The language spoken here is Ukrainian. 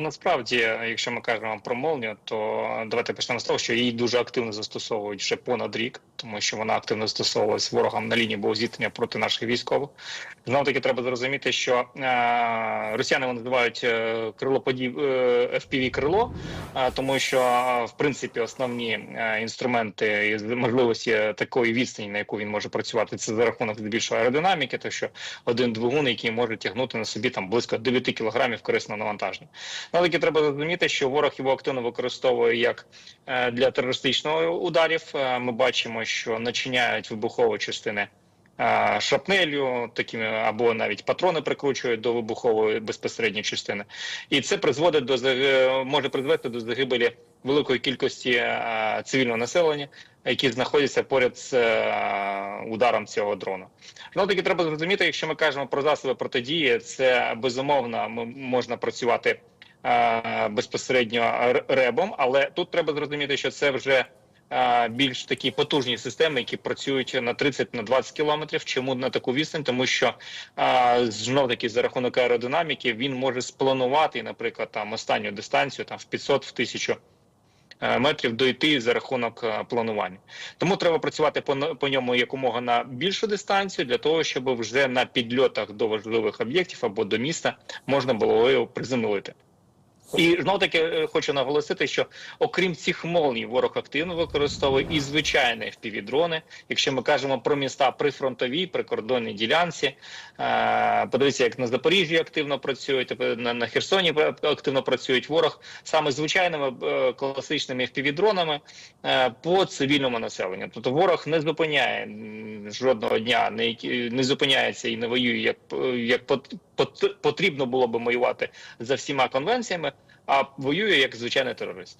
Насправді, якщо ми кажемо про молнію, то давайте почнемо з того, що її дуже активно застосовують вже понад рік, тому що вона активно застосовувалась ворогам на лінії боєзіткнення проти наших військових. Знову таки треба зрозуміти, що е, росіяни вони називають е, крилоподіб е, FPV крило, е, тому що е, в принципі основні е, інструменти і можливості такої відстані, на яку він може працювати, це за рахунок здебільшого аеродинаміки, то що один двигун, який може тягнути на собі там близько 9 кілограмів корисного навантаження. Таки треба розуміти, що ворог його активно використовує як е, для терористичного ударів. Е, Ми бачимо, що начиняють вибухові частини е, шрапнелью, такими або навіть патрони прикручують до вибухової безпосередньої частини, і це призводить до може призвести до загибелі великої кількості цивільного населення, які знаходяться поряд з ударом цього дрона. Ну таки треба зрозуміти, якщо ми кажемо про засоби протидії, це безумовно можна працювати безпосередньо ребом, але тут треба зрозуміти, що це вже е, більш такі потужні системи, які працюють на 30 на 20 кілометрів. Чому на таку відстань? Тому що е, знов таки за рахунок аеродинаміки він може спланувати, наприклад, там останню дистанцію там в 500 в 1000 е, метрів дойти за рахунок е, планування. Тому треба працювати по, по ньому якомога на більшу дистанцію для того, щоб вже на підльотах до важливих об'єктів або до міста можна було його приземлити. І знов таки е, хочу наголосити, що окрім цих молній, ворог активно використовує і звичайні FPV-дрони. Якщо ми кажемо про міста прифронтовій, прикордонній ділянці, е, подивіться, як на Запоріжжі активно працюють, на, на Херсоні активно працюють ворог саме звичайними е, класичними FPV-дронами е, по цивільному населенню. Тобто ворог не зупиняє жодного дня, не, зупиняється і не воює як, як потрібно було би воювати за всіма конвенціями, а воює як звичайний терорист.